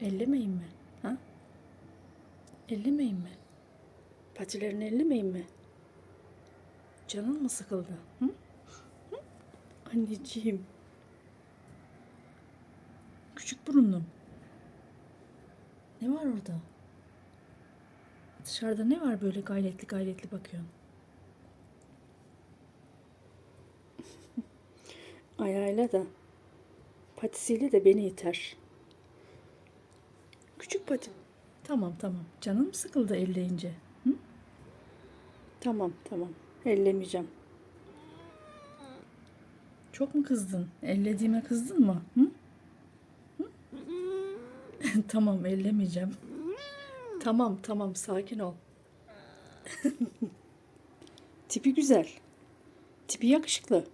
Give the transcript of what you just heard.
Ellemeyin mi? Ha? Ellemeyin mi? Patilerini ellemeyin mi? Canın mı sıkıldı? Hı? Hı? Anneciğim. Küçük burunlum. Ne var orada? Dışarıda ne var böyle gayretli gayretli bakıyorsun? Ayağıyla da patisiyle de beni iter. Küçük pati. Tamam tamam. Canım sıkıldı elleyince? Hı? Tamam tamam. Ellemeyeceğim. Çok mu kızdın? Ellediğime kızdın mı? Hı? Hı? tamam ellemeyeceğim. Tamam tamam sakin ol. Tipi güzel. Tipi yakışıklı.